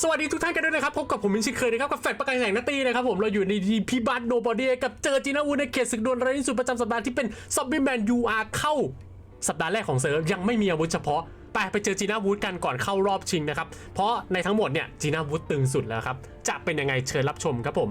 สวัสดีทุกท่านกันด้วยนะครับพบกับผมมินชิเคยนะครับกับแฟดประกันแสงนาตีนะครับผมเราอยู่ในดีพีบัตโนบอดี้กับเจอจีน่าวูในเขตศึกดวลระที่สุดประจำสัปดาห์ที่เป็นซอมบี้แมนยูอาร์เข้า สัปดาห์แรกของเซิร์ฟยังไม่มีอาวุธเฉพาะไปไปเจอจีน่าวูดกันก่อนเข้ารอบชิงนะครับเพราะในทั้งหมดเนี่ยจีน่าวูดตึงสุดแล้วครับจะเป็นยังไงเชิญรับชมครับผม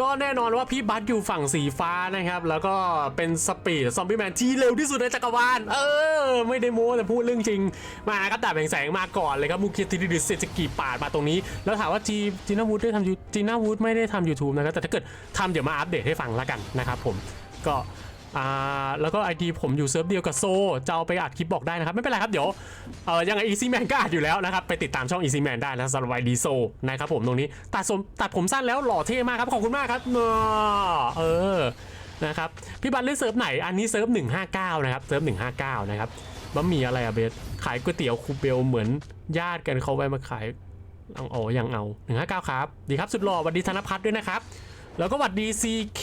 ก็แน่นอนว่าพี่บัตอยู่ฝั่งสีฟ้านะครับ แล้วก็เป็นสปีดซอมบี้แมนที่เร็วที่สุดในจักรวาล เออ ไม่ได้โม้แต่พูดเรื่องจริง มาครับดาบแห่งแสงมาก่อนเลยครับมูเคียติดิสเซจิกิปาดมาตรงนี้ แล้วถามว่าจีจีน่าวูดได้ทำยูจีน่าวูดไม่ได้ทำ YouTube นะครับ แต่ถ้าเกิดทำเดี๋ยวมาอัปเดตให้ฟังแล้วกันนะครับผม ก็ อ่าแล้วก็ไอดีผมอยู่เซิร์ฟเดียวกับโซจะเอาไปอัดคลิปบอกได้นะครับ ไม่เป็นไรครับ เดี๋ยวเออยังไง Easy Man ก็อัดอยู่แล้วนะครับ ไปติดตามช่อง Easy Man ได้นะสำหรับไอดีโซนะครับผมตรงนี้ ตัดสมตัดผมสั้นแล้วหล่อเท่มากครับ ขอบคุณมากครับเอเออนะครับพี่บัตรเล่นเซิร์ฟไหนอันนี้เซิร์ฟ159 นะครับเซิร์ฟ159 นะครับบะหมี่อะไรอะเบสขายก๋วยเตี๋ยวคูเบลเหมือนญาติกันเขาไปมาขายเอาอ๋อยังเอา159 ครับ ดีครับสุดหล่อสวัสดีธนพัฒน์ด้วยนะครับแล้วก็สวัสดี CK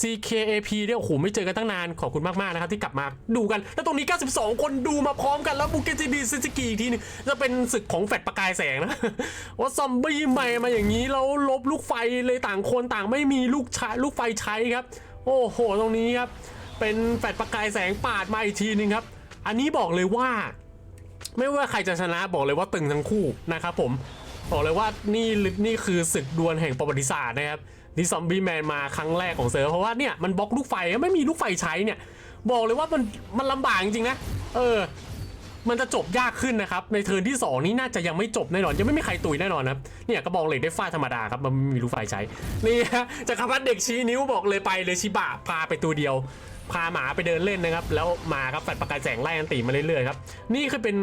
CKAP เนี่ยโอ้โหไม่เจอกันตั้งนานขอบคุณมากๆนะครับที่กลับมาดูกัน แล้วตรงนี้ 92 คนดูมาพร้อมกันแล้วบุกเกจิดีซิจิกิอีกทีหนึงจะเป็นศึกของแฟดประกายแสงนะ ว่าซอมบี้ใหม่มาอย่างนี้แล้วลบลูกไฟเลยต่างคนต่างไม่มีลูกชลูกไฟใช้ครับ โอ้โห ตรงนี้ครับ เป็นแฟดประกายแสงปาดมาอีกทีหนึงครับ อันนี้บอกเลยว่า ไม่ว่าใครจะชนะบอกเลยว่าตึงทั้งคู่นะครับผมบอกเลยว่านี่นี่คือศึกดวลแห่งประวัติศาสตร์นะครับ ที่ซอมบี้แมนมาครั้งแรกของเซิร์ฟเพราะว่าเนี่ยมันบล็อกลูกไฟไม่มีลูกไฟใช้เนี่ย บอกเลยว่ามันมันลำบากจริงนะ เออ มันจะจบยากขึ้นนะครับ ในเทิร์นที่ 2 นี้น่าจะยังไม่จบแน่นอนยังไม่มีใครตุยแน่นอนนะเนี่ยกระบองเหล็กได้ฟาดธรรมดาครับมันไม่มีลูกไฟใช้นี่ฮะจักรพรรดิเด็กชี้นิ้วบอกเลยไปเลยชิบะพาไปตัวเดียวพาหมาไปเดินเล่นนะครับ แล้วมาครับแฟดประกายแสงไล่อันตีมาเรื่อยๆครับ นี่คือเป็น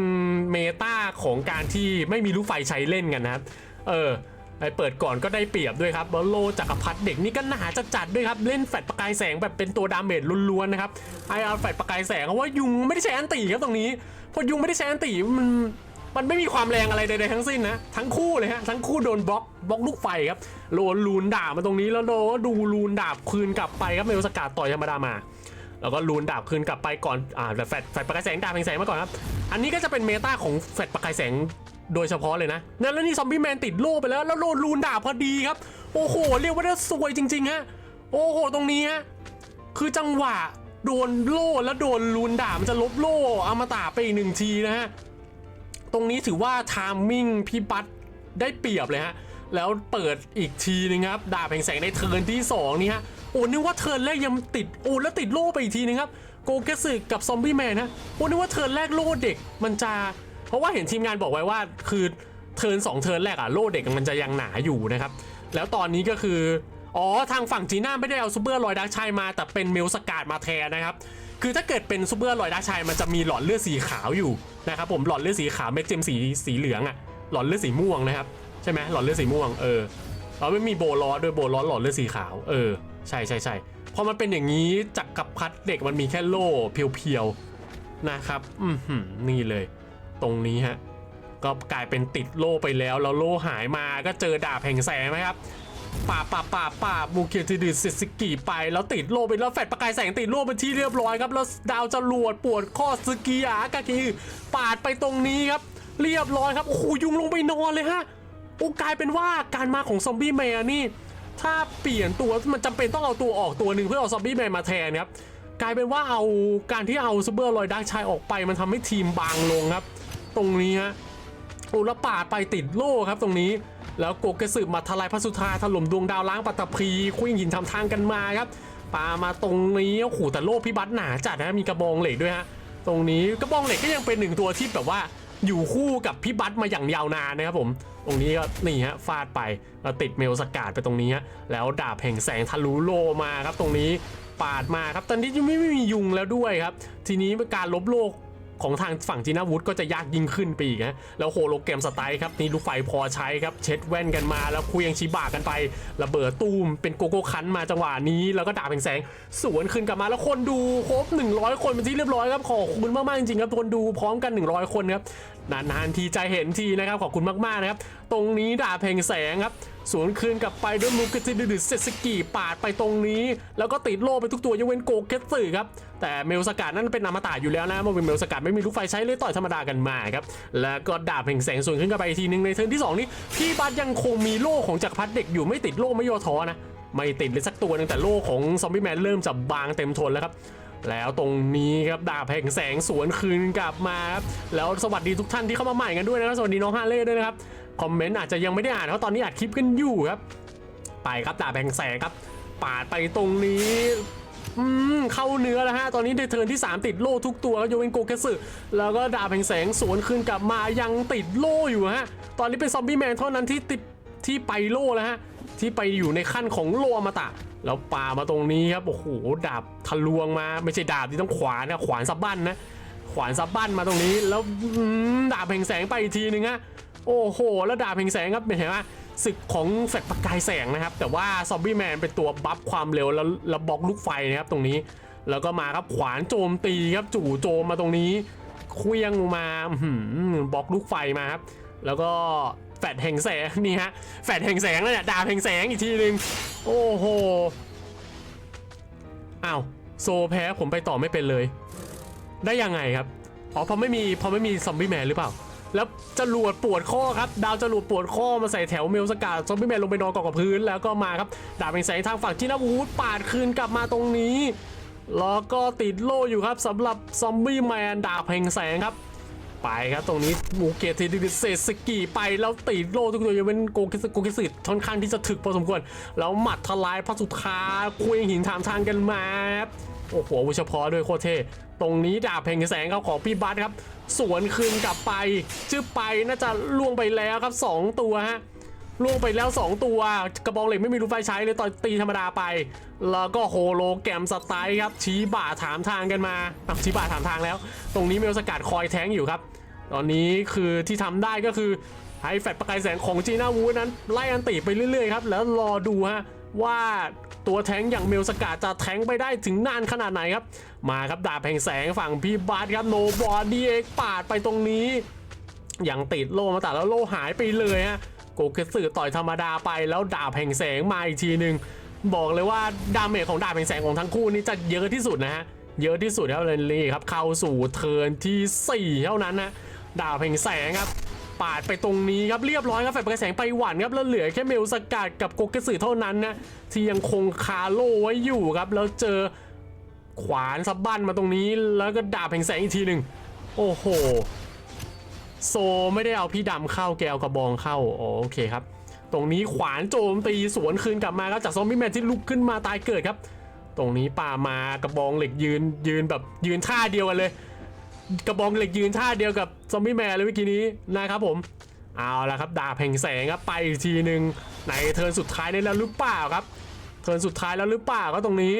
เมตาของการที่ไม่มีลูกไฟใช้เล่นกันนะครับ เออ ไอเปิดก่อนก็ได้เปรียบด้วยครับแล้วโลจักรพรรดิเด็กนี่ก็หนาจะจัดด้วยครับ เล่นแฟดประกายแสงแบบเป็นตัวดาเมจล้วนๆนะครับไอเอาแฟดประกายแสงเพราะว่ายุงไม่ได้ใช้อันตีครับตรงนี้พอยุงไม่ได้ใช้อันตีมันมันไม่มีความแรงอะไรใดๆทั้งสิ้นนะ ทั้งคู่เลยฮะ ทั้งคู่โดนบล็อกบล็อกลูกไฟครับโลนลูนดาบมาตรงนี้แล้วโดดูลูนดาบคืนกลับไปครับเมลสกัดต่อยธรรมดามา แล้วก็ลูนดาบคืนกลับไปก่อนอ่าแต่แฟดแฟดประกายแสงดาบแห่งแสงมาก่อนครับ อันนี้ก็จะเป็นเมตาของแฟดประกายแสงโดยเฉพาะเลยนะนั่นแล้วนี่ซอมบี้แมนติดโล่ไปแล้ว แล้วโดนลูนดาบพอดีครับ โอ้โห เรียกว่าได้สวยจริงๆฮะ โอ้โห ตรงนี้ฮะ คือจังหวะโดนโล่แล้วโดนลูนดาบมันจะลบโล่อมตะไปอีกหนึ่งทีนะฮะ ตรงนี้ถือว่าทามมิ่งพี่บัตได้เปรียบเลยฮะ แล้วเปิดอีกทีนึงครับ ดาบแห่งแสงในเทิร์นที่ 2 นี่ฮะ อ้นึกว่าเทิร์นแรกยังติดโอ้แล้วติดโล่ไปอีกทีนึงครับโกเกสึกับซอมบี้แมนนะโอ้นึกว่าเทิร์นแรกโล่เด็กมันจะ เพราะว่าเห็นทีมงานบอกไว้ว่าคือเทิร์นสองเทิร์นแรกอะโล่เด็กมันจะยังหนาอยู่นะครับ แล้วตอนนี้ก็คือ อ๋อทางฝั่งจีน่าไม่ได้เอาซูเปอร์ลอยดักชัยมา แต่เป็นเมลสกาดมาแทนนะครับ คือถ้าเกิดเป็นซูเปอร์ลอยดักชัยมันจะมีหลอดเลือดสีขาวอยู่นะครับผมหลอดเลือดสีขาวเม็ดเจมสีสีเหลืองอะหลอดเลือดสีม่วงนะครับใช่ไหมหลอดเลือดสีม่วงเออเราไม่มีโบลอด้วยโบลอหลอดเลือดสีขาวเออ ใช่ใช่ใช่พอมันเป็นอย่างนี้จักรพรรดิเด็กมันมีแค่โล่เพียวๆนะครับ อือหือนี่เลย ตรงนี้ฮะก็กลายเป็นติดโล่ไปแล้วแล้วโล่หายมาก็เจอดาบแห่งแสงไหมครับป่าป่าป่าป่าบมูเกียติดิสิสกิไป แล้วติดโล่ไปแล้วแฟดประกายแสงติดโล่เป็นที่เรียบร้อยครับ แล้วดาวจรวดปวดข้อสกีอากากีปาดไปตรงนี้ครับ เรียบร้อยครับโอ้โหยุงลงไปนอนเลยฮะโอ้กลายเป็นว่าการมาของซอมบี้แมนนี่ ถ้าเปลี่ยนตัวมันจำเป็นต้องเอาตัวออกตัวหนึ่งเพื่อเอาซอมบี้แมนมาแทนครับกลายเป็นว่าเอาการที่เอาซูเปอร์ลอยดักชายออกไป มันทำให้ทีมบางลงครับ ตรงนี้ฮะโอ้แล้วปาดไปติดโล่ครับตรงนี้ แล้วโกเกสึมาทลายพระสุธาถล่มดวงดาวล้างปัตตภีคุยหินทำทางกันมาครับปามาตรงนี้โอ้โหแต่โล่พิบัติหนาจัดนะมีกระบองเหล็กด้วยฮะตรงนี้กระบองเหล็กก็ยังเป็นหนึ่งตัวที่แบบว่าอยู่คู่กับพิบัติมาอย่างยาวนานนะครับผม ตรงนี้ก็นี่ฮะฟาดไปแล้วติดเมลสกาดไปตรงนี้ฮะแล้วดาบแห่งแสงทะลุโลมาครับตรงนี้ปาดมาครับตอนนี้ยังไม่มียุงแล้วด้วยครับ ทีนี้การลบโลก ของทางฝั่งจีน่าวูดก็จะยากยิ่งขึ้นไปอีกนะแล้วโฮโลแกรมสไตล์ครับนี่ลูกไฟพอใช้ครับเช็ดแว่นกันมาแล้วคุยยังชิบากันไประเบิดตูมเป็นโกโก้คันมาจังหวะนี้ แล้วก็ดาบแห่งแสงสวนขึ้นกลับมาแล้วคนดูครบ 100 คนเป็นที่เรียบร้อยครับขอบคุณมากๆจริงๆครับคนดูพร้อมกัน 100 คนครับนานๆทีใจเห็นทีนะครับขอบคุณมากๆนะครับตรงนี้ดาบแห่งแสงครับ สวนคืนกลับไปด้วยมูกจิดิดเซสกิปาดไปตรงนี้ แล้วก็ติดโล่ไปทุกตัวยกเว้นโกเกตสึครับแต่เมลสกัดนั่นเป็นอมตะอยู่แล้วนะมันเป็นเมลสกัดไม่มีลูกไฟใช้เลยต่อยธรรมดากันมาครับแล้วก็ดาบแห่งแสงสวนขึ้นกลับไปอีกทีหนึงในเทิร์นที่สองนี้พี่บัตยังคงมีโล่ของจักรพรรดิเด็กอยู่ไม่ติดโล่ไม่ย่อท้อนะไม่ติดเลยสักตัวหนึงแต่โล่ของซอมบี้แมนเริ่มจะบางเต็มทนแล้วครับแล้วตรงนี้ครับดาบแห่งแสงสวนคืนกลับมาครับแล้วสวัสดีทุกท่านที่เข้ามาใหม่กันด้วยนะครับสวัสดีน้องฮาเล่ด้วยนะครับ คอมเมนต์อาจจะยังไม่ได้อ่านเพราะตอนนี้อัดคลิปกันอยู่ครับ ไปครับดาบแห่งแสงครับ ปาดไปตรงนี้อืมเข้าเนื้อแล้วฮะ ตอนนี้ในเทิร์นที่ 3 ติดโล่ทุกตัวครับโยเวนโกเคสึแล้วก็ดาบแห่งแสงสวนคืนกลับมายังติดโล่อยู่ฮะ ตอนนี้เป็นซอมบี้แมนเท่านั้นที่ติดที่ไปโล่แล้วฮะ ที่ไปอยู่ในขั้นของโลอมตะ แล้วปามาตรงนี้ครับ โอ้โห ดาบทะลวงมา ไม่ใช่ดาบที่ต้องขวานนะขวานซับบั้นนะ ขวานซับบั้นมาตรงนี้ แล้วดาบแห่งแสงไปอีกทีนึงฮะ โอ้โหแล้วดาบแห่งแสงครับเห็นไหมศึกของแฟลชประกายแสงนะครับ แต่ว่าซอมบี้แมนเป็นตัวบัฟความเร็วแล้วแล้วบล็อกลูกไฟนะครับตรงนี้ แล้วก็มาครับขวานโจมตีครับจู่โจมมาตรงนี้เคลี้ยงมาหือบล็อกลูกไฟมาครับ แล้วก็แฟดแห่งแสงนี่ฮะแฟดแห่งแสงแล้วเนี่ยดาบแห่งแสงอีกทีหนึ่งโอ้โหอ้าวโซแพ้ผมไปต่อไม่เป็นเลย ได้ยังไงครับอ๋อเพราะไม่มีเพราะไม่มีซอมบี้แมนหรือเปล่า แล้วจรวดปวดข้อครับ ดาวจรวดปวดข้อมาใส่แถวเมลสกัดซอมบี้แมนลงไปนอนกองกับพื้นแล้วก็มาครับ ดาบเป็นแสงทางฝั่งที่นักวูดปาดคืนกลับมาตรงนี้แล้วก็ติดโล่อยู่ครับสำหรับซอมบี้แมนดาบแห่งแสงครับ ไปครับตรงนี้มูเกตทีดิเซสกีไปแล้วติดโล่ทุกตัวยังเป็นโกกิสโกกิสึค่อนข้างที่จะถึกพอสมควร แล้วหมัดทลายพระสุธาคุยหินถามทางกันมาโอ้โหวุธเฉพาะด้วยโคตรเท่ ตรงนี้ดาบแห่งแสงครับของพี่บัสครับ สวนคืนกลับไป ชื่อไปน่าจะล่วงไปแล้วครับ 2 ตัวฮะล่วงไปแล้ว 2 ตัว กระบองเหล็กไม่มีรูไฟใช้เลยตอนตีธรรมดาไป แล้วก็โฮโลแกรมสไตล์ครับ ชี้บ่าถามทางกันมาอะชี้บ่าถามทางแล้ว ตรงนี้เมลสกัดคอยแท้งอยู่ครับ ตอนนี้คือที่ทำได้ก็คือให้แฟลชประกายแสงของจีน่าวูนั้นไล่อันติไปเรื่อยๆครับแล้วรอดูฮะ ว่าตัวแทงอย่างเมลสกาจะแทงไปได้ถึงนานขนาดไหนครับ มาครับดาบแห่งแสงฝั่งพี่บาสครับโนบอดีเอ็กปาดไปตรงนี้อยังติดโล่มาแต่แล้วโล่หายไปเลยฮะโกเกสึต่อยธรรมดาไปแล้วดาบแห่งแสงมาอีกทีหนึ่งบอกเลยว่าดาเมจของดาบแห่งแสงของทั้งคู่นี้จะเยอะที่สุดนะฮะเยอะที่สุดครับเลยนี่ครับเข้าสู่เทิร์นที่ 4 เท่านั้นนะดาบแห่งแสงครับ ปาดไปตรงนี้ครับเรียบร้อยครับแฟลชประแสงไปหวันครับแล้วเหลือแค่เมลสกัดกับโกเกสึเท่านั้นนะที่ยังคงคาโลไว้อยู่ครับแล้วเจอขวานซับบั้นมาตรงนี้แล้วก็ดาบแห่งแสงอีกทีหนึ่งโอ้โหโซไม่ได้เอาพี่ดำเข้าแกเอากระบองเข้าโอเคครับ ตรงนี้ขวานโจมตีสวนคืนกลับมาครับจากซอมบี้แมนที่ลุกขึ้นมาตายเกิดครับ ตรงนี้ป่ามากระบองเหล็กยืนยืนแบบยืนท่าเดียวกันเลย กระบองเหล็กยืนท่าเดียวกับซอมบี้แมนเลยเมื่อกี้นี้นะครับผม เอาละครับดาบแห่งแสงครับไปอีกทีหนึ่งในเทิร์นสุดท้ายนี่แล้วหรือเปล่าครับ เทิร์นสุดท้ายแล้วหรือเปล่าก็ตรงนี้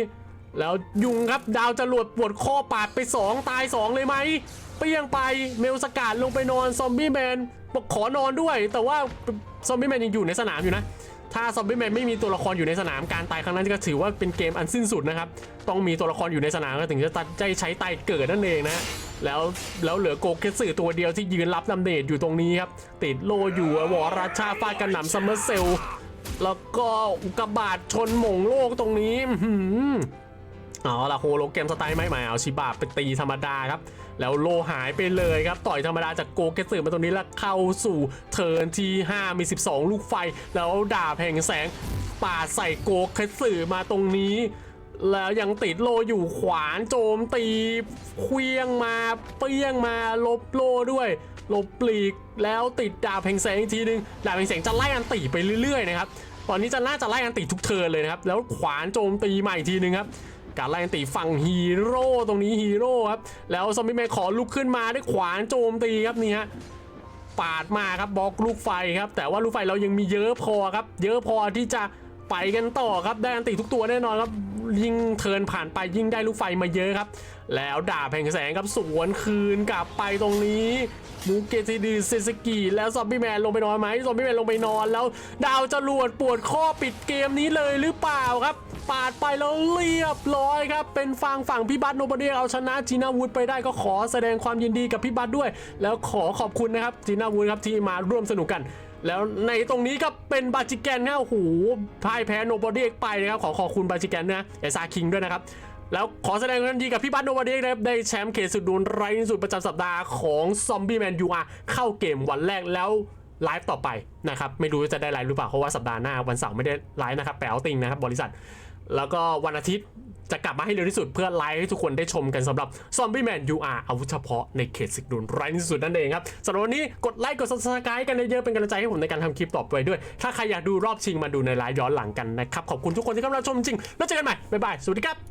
แล้วยุงครับดาวจรวดปวดข้อปาดไป 2 ตาย 2 เลยไหมเปียงไปเมลสกัดลงไปนอนซอมบี้แมนบอกขอนอนด้วย แต่ว่าซอมบี้แมนยังอยู่ในสนามอยู่นะ ถ้าซอมบี้แมนไม่มีตัวละครอยู่ในสนามการตายครั้งนั้นก็ถือว่าเป็นเกมอันสิ้นสุดนะครับ ต้องมีตัวละครอยู่ในสนามก็ถึงจะตัดใจใช้ตายเกิดนั่นเองนะแล้วแล้วเหลือโกเคสึตัวเดียวที่ยืนรับดาเมจอยู่ตรงนี้ครับ ติดโลอยู่วอราชาฟาดกันหนำซัมเมอร์เซลแล้วก็กระบาดชนหม่งโลกตรงนี้ เอาละโฮโลแกมสไตล์ไม่ใหม่เอาชิบะไปตีธรรมดาครับ แล้วโลหายไปเลยครับ ต่อยธรรมดาจากโกเกสึมาตรงนี้แล้วเข้าสู่เทิร์นที่ 5 มี 12 ลูกไฟ แล้วดาบแห่งแสงปาใส่โกเกสึมาตรงนี้ แล้วยังติดโลอยู่ขวานโจมตีเคลี้ยงมาเปี้ยงมาลบโลด้วยลบปลีกแล้วติดดาบแห่งแสงอีกทีนึงดาบแห่งแสงจะไล่อันติไปเรื่อยๆนะครับตอนนี้จะน่าจะไล่อันติทุกเทิร์นเลยนะครับแล้วขวานโจมตีใหม่อีกทีนึงครับ การไล่ติฝั่งฮีโร่ตรงนี้ฮีโร่ครับแล้วซอมบี้แมนขอลุกขึ้นมาด้วยขวานโจมตีครับนี่ฮะปาดมาครับบล็อกลูกไฟครับ แต่ว่าลูกไฟเรายังมีเยอะพอครับ เยอะพอที่จะไปกันต่อครับได้อันติทุกตัวแน่นอนครับยิ่งเทินผ่านไปยิ่งได้ลูกไฟมาเยอะครับ แล้วดาบแห่งแสงครับสวนคืนกลับไปตรงนี้มูเกติดีเซสกิแล้วซอมบี้แมนลงไปนอนไหมซอมบี้แมนลงไปนอนแล้ว ดาวจะรวดปวดข้อปิดเกมนี้เลยหรือเปล่าครับ ปาดไปแล้วเรียบร้อยครับ เป็นฟังฝั่งพี่บัตโนบเดียเอาชนะจีน่าวูดไปได้ก็ขอแสดงความยินดีกับพี่บัตด้วย แล้วขอขอบคุณนะครับจีน่าวูดครับที่มาร่วมสนุกกันแล้วในตรงนี้ก็เป็นบาจิแกนนะโอ้โหพ่ายแพ้โนบอดี้ไปนะครับขอขอบคุณบาจิแกนนะเอซาคิงด้วยนะครับ แล้วขอแสดงความยินดีกับพี่บัตโนบอดี้นะครับได้แชมป์เขตสุดดวลไร้ที่สุดประจำสัปดาห์ของซอมบี้แมนยูอาเข้าเกมวันแรกแล้วไลฟ์ต่อไปนะครับ ไม่รู้จะได้ไลฟ์หรือเปล่า เพราะว่าสัปดาห์หน้าวันเสาร์ไม่ได้ไลฟ์นะครับแปลวติงนะครับบริษัท แล้วก็วันอาทิตย์จะกลับมาให้เร็วที่สุดเพื่อไลฟ์ให้ทุกคนได้ชมกันสำหรับซอมบี้แมน UR อาวุธเฉพาะในเขตศิกดุนไร้ที่สุดนั่นเองครับสำหรับวันนี้กดไลค์กดซับสไครต์กันเยอะๆเป็นกำลังใจให้ผมในการทำคลิปต่อไปด้วย ถ้าใครอยากดูรอบชิงมาดูในไลฟ์ย้อนหลังกันนะครับ ขอบคุณทุกคนที่เข้ามารับชมจริง แล้วเจอกันใหม่ บ๊ายบาย สวัสดีครับ